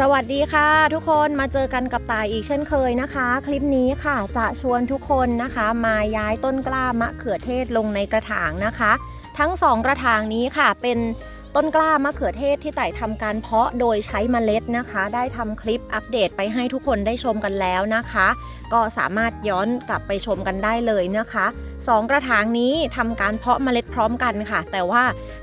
สวัสดีค่ะทุกคนมาเจอกันกับตายอีกเช่นเคยนะคะ คลิปนี้ค่ะจะชวนทุกคนนะคะ มาย้ายต้นกล้ามะเขือเทศลงในกระถางนะคะ ทั้งสองกระถางนี้ค่ะ เป็นต้นกล้ามะเขือเทศที่ไต่ทำการเพาะโดยใช้เมล็ดนะคะ ได้ทำคลิปอัปเดตไปให้ทุกคนได้ชมกันแล้วนะคะ ก็สามารถย้อนกลับไปชมกันได้เลยนะคะสองกระถางนี้ทำการเพาะเมล็ดพร้อมกันค่ะ แต่ว่า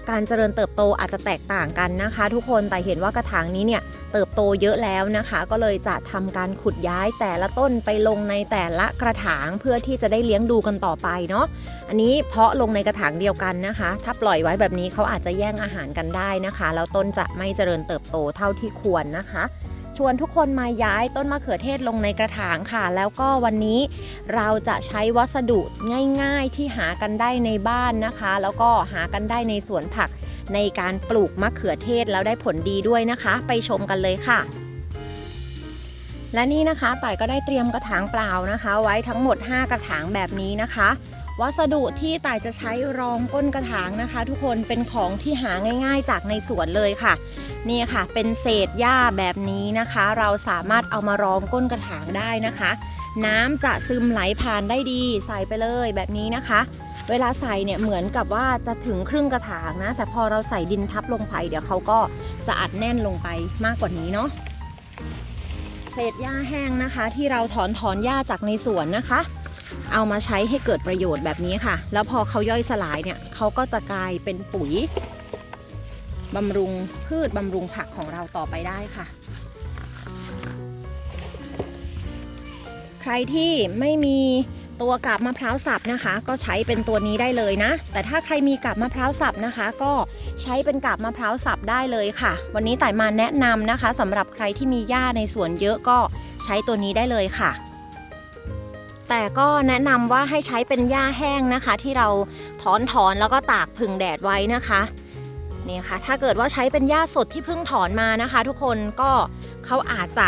การเจริญเติบโตอาจจะแตกต่างกันนะคะ ทุกคนแต่เห็นว่ากระถางนี้เนี่ยเติบโตเยอะแล้วนะคะ ก็เลยจะทำการขุดย้ายแต่ละต้นไปลงในแต่ละกระถางเพื่อที่จะได้เลี้ยงดูกันต่อไปเนาะอันนี้เพาะลงในกระถางเดียวกันนะคะ ถ้าปล่อยไว้แบบนี้เขาอาจจะแย่งอาหารกันได้นะคะแล้วต้นจะไม่เจริญเติบโตเท่าที่ควรนะคะ ชวนทุกคนมาย้ายต้นมะเขือเทศลงในกระถางค่ะ แล้วก็วันนี้เราจะใช้วัสดุง่ายๆที่หากันได้ในบ้านนะคะ แล้วก็หากันได้ในสวนผักในการปลูกมะเขือเทศแล้วได้ผลดีด้วยนะคะ ไปชมกันเลยค่ะ และนี่นะคะต่ายก็ได้เตรียมกระถางเปล่านะคะ ไว้ทั้งหมด 5 กระถางแบบนี้นะคะ วัสดุที่ต่ายจะใช้รองก้นกระถางนะคะ ทุกคนเป็นของที่หาง่าย ๆ จากในสวนเลยค่ะ นี่ค่ะเป็นเศษหญ้าแบบนี้นะคะ เราสามารถเอามารองก้นกระถางได้นะคะ น้ำจะซึมไหลผ่านได้ดี ใส่ไปเลยแบบนี้นะคะ เวลาใส่เนี่ยเหมือนกับว่าจะถึงครึ่งกระถางนะ แต่พอเราใส่ดินทับลงไป เดี๋ยวเขาก็จะอัดแน่นลงไปมากกว่านี้เนาะเศษหญ้าแห้งนะคะ ที่เราถอนถอนหญ้าจากในสวนนะคะ เอามาใช้ให้เกิดประโยชน์แบบนี้ค่ะ แล้วพอเขาย่อยสลายเนี่ยเขาก็จะกลายเป็นปุ๋ยบำรุงพืชบำรุงผักของเราต่อไปได้ค่ะ ใครที่ไม่มีตัวกาบมะพร้าวสับนะคะ ก็ใช้เป็นตัวนี้ได้เลยนะ แต่ถ้าใครมีกาบมะพร้าวสับนะคะ ก็ใช้เป็นกาบมะพร้าวสับได้เลยค่ะ วันนี้ต่ายมาแนะนำนะคะสำหรับใครที่มีหญ้าในสวนเยอะก็ใช้ตัวนี้ได้เลยค่ะ แต่ก็แนะนำว่าให้ใช้เป็นหญ้าแห้งนะคะ ที่เราถอนถอนแล้วก็ตากผึ่งแดดไว้นะคะนี่ค่ะถ้าเกิดว่าใช้เป็นหญ้าสดที่เพิ่งถอนมานะคะ ทุกคนก็เขาอาจจะ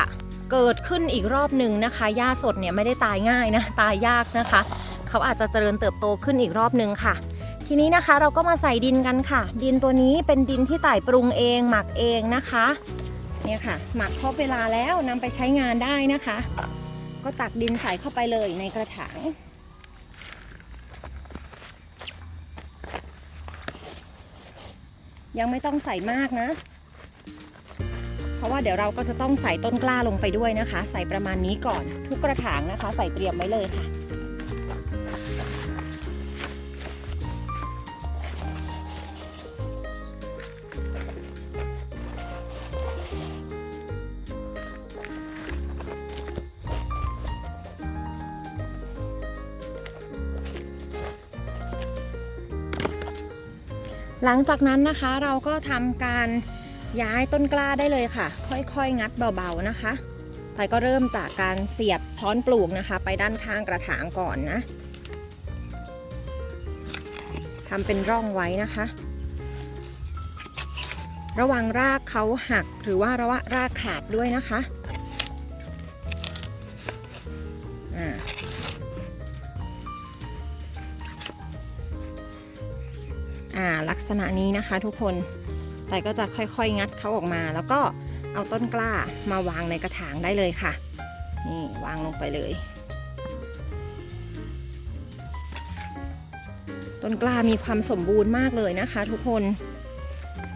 เกิดขึ้นอีกรอบหนึ่งนะคะหญ้าสดเนี่ยไม่ได้ตายง่ายนะตายยากนะคะ เขาอาจจะเจริญเติบโตขึ้นอีกรอบหนึ่งค่ะ ทีนี้นะคะเราก็มาใส่ดินกันค่ะ ดินตัวนี้เป็นดินที่ต่ายปรุงเองหมักเองนะคะเนี่ยค่ะ หมักครบเวลาแล้วนำไปใช้งานได้นะคะ ก็ตักดินใส่เข้าไปเลยในกระถาง ยังไม่ต้องใส่มากนะ เพราะว่าเดี๋ยวเราก็จะต้องใส่ต้นกล้าลงไปด้วยนะคะ ใส่ประมาณนี้ก่อนทุกกระถางนะคะ ใส่เตรียมไว้เลยค่ะ หลังจากนั้นนะคะเราก็ทำการย้ายต้นกล้าได้เลยค่ะ ค่อยๆ งัดเบาๆนะคะไทยก็เริ่มจากการเสียบช้อนปลูกนะคะ ไปด้านข้างกระถางก่อนนะทำเป็นร่องไว้นะคะ ระวังรากเขาหักหรือว่าระวารากขาดด้วยนะคะ ษณะนี้นะคะทุกคนไต่ก็จะค่อยๆงัดเขาออกมา แล้วก็เอาต้นกล้ามาวางในกระถางได้เลยค่ะ นี่วางลงไปเลย ต้นกล้ามีความสมบูรณ์มากเลยนะคะทุกคน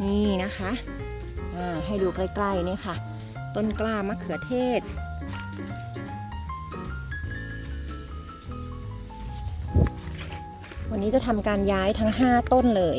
นี่นะคะให้ดูใกล้ๆนี่ค่ะ ต้นกล้ามะเขือเทศวันนี้จะทำการย้ายทั้ง 5 ต้นเลย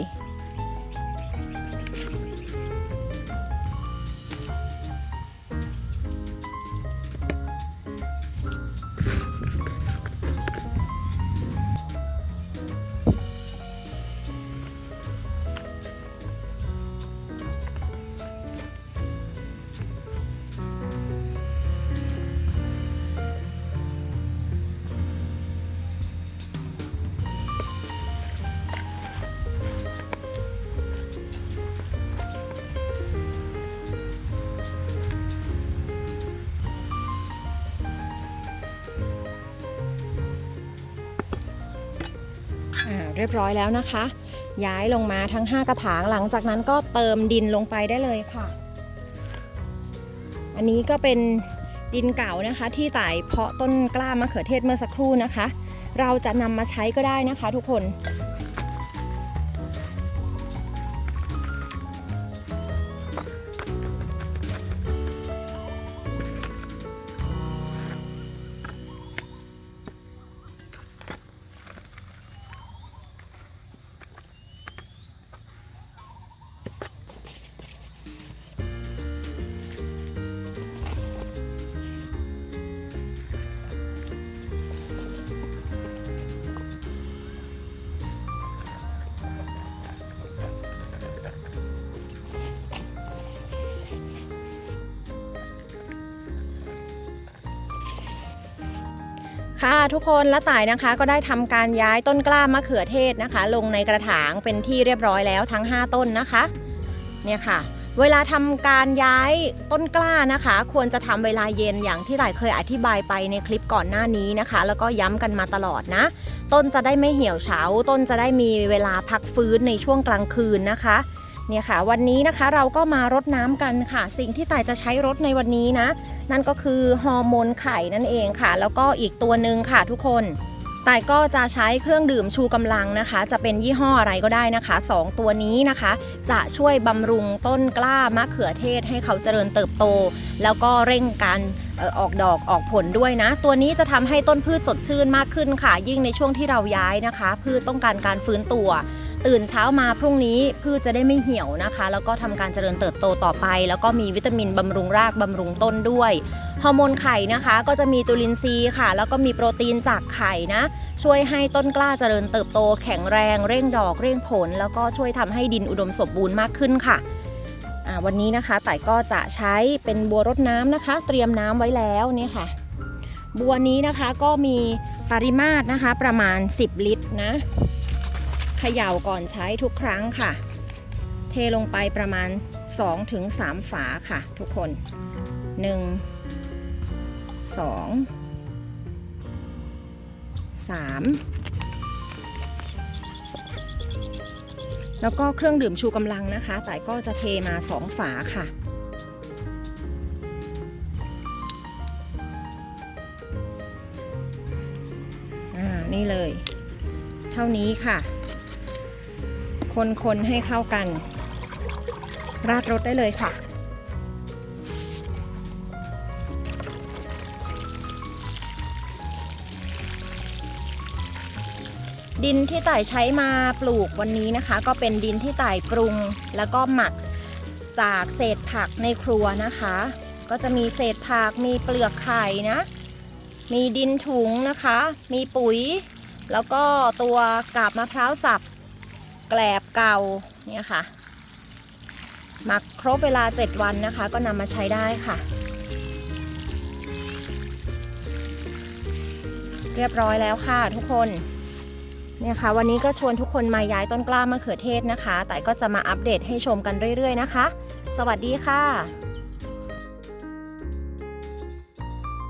เรียบร้อยแล้วนะคะ ย้ายลงมาทั้ง 5 กระถางหลังจากนั้นก็เติมดินลงไปได้เลยค่ะ อันนี้ก็เป็นดินเก่านะคะ ที่ต่เพาะต้นกล้ามะเขือเทศเมื่อสักครู่นะคะ เราจะนำมาใช้ก็ได้นะคะทุกคน ค่ะทุกคนและต่ายนะคะก็ได้ทำการย้ายต้นกล้ามะเขือเทศนะคะ ลงในกระถางเป็นที่เรียบร้อยแล้วทั้ง 5 ต้นนะคะเนี่ยค่ะ เวลาทำการย้ายต้นกล้านะคะ ควรจะทำเวลาเย็นอย่างที่ต่ายเคยอธิบายไปในคลิปก่อนหน้านี้นะคะ แล้วก็ย้ำกันมาตลอดนะ ต้นจะได้ไม่เหี่ยวเฉาต้นจะได้มีเวลาพักฟื้นในช่วงกลางคืนนะคะ เนี่ยค่ะ วันนี้นะคะเราก็มารดน้ำกันค่ะ สิ่งที่ต่ายจะใช้รดในวันนี้นะ นั่นก็คือฮอร์โมนไข่นั่นเองค่ะ แล้วก็อีกตัวหนึ่งค่ะทุกคนต่ายก็จะใช้เครื่องดื่มชูกำลังนะคะ จะเป็นยี่ห้ออะไรก็ได้นะคะสองตัวนี้นะคะ จะช่วยบำรุงต้นกล้ามะเขือเทศให้เขาเจริญเติบโต แล้วก็เร่งการออออกดอกออกผลด้วยนะ ตัวนี้จะทำให้ต้นพืชสดชื่นมากขึ้นค่ะ ยิ่งในช่วงที่เราย้ายนะคะ พืชต้องการการฟื้นตัว ตื่นเช้ามาพรุ่งนี้พืชจะได้ไม่เหี่ยวนะคะ แล้วก็ทำการเจริญเติบโตต่อไป แล้วก็มีวิตามินบำรุงรากบำรุงต้นด้วยฮอร์โมนไข่นะคะ ก็จะมีจุลินทรีย์ค่ะ แล้วก็มีโปรตีนจากไข่นะ ช่วยให้ต้นกล้าเจริญเติบโต แข็งแรง เร่งดอกเร่งผล แล้วก็ช่วยทำให้ดินอุดมสมบูรณ์มากขึ้นค่ะวันนี้นะคะแต่ก็จะใช้เป็นบัวรดน้ำนะคะ เตรียมน้ำไว้แล้วเนี่ยค่ะ บัวนี้นะคะก็มีปริมาตรนะคะประมาณ 10 ลิตรนะ เขย่าก่อนใช้ทุกครั้งค่ะ เทลงไปประมาณ 2-3 ฝาค่ะ ทุกคน 1 2 3แล้วก็เครื่องดื่มชูกำลังนะคะ แต่ก็จะเทมา 2 ฝาค่ะอ่านี่เลย เท่านี้ค่ะ คนๆให้เข้ากัน ราดรสได้เลยค่ะ ดินที่ต่ายใช้มาปลูกวันนี้นะคะ ก็เป็นดินที่ต่ายปรุงแล้วก็หมักจากเศษผักในครัวนะคะ ก็จะมีเศษผักมีเปลือกไข่นะ มีดินถุงนะคะ มีปุ๋ย แล้วก็ตัวกาบมะพร้าวสับ แกลบเก่าเนี่ยค่ะ หมักครบเวลา 7 วันนะคะ ก็นำมาใช้ได้ค่ะ เรียบร้อยแล้วค่ะทุกคนเนี่ยค่ะ วันนี้ก็ชวนทุกคนมาย้ายต้นกล้ามะเขือเทศนะคะ แต่ก็จะมาอัปเดตให้ชมกันเรื่อย ๆ นะคะ สวัสดีค่ะ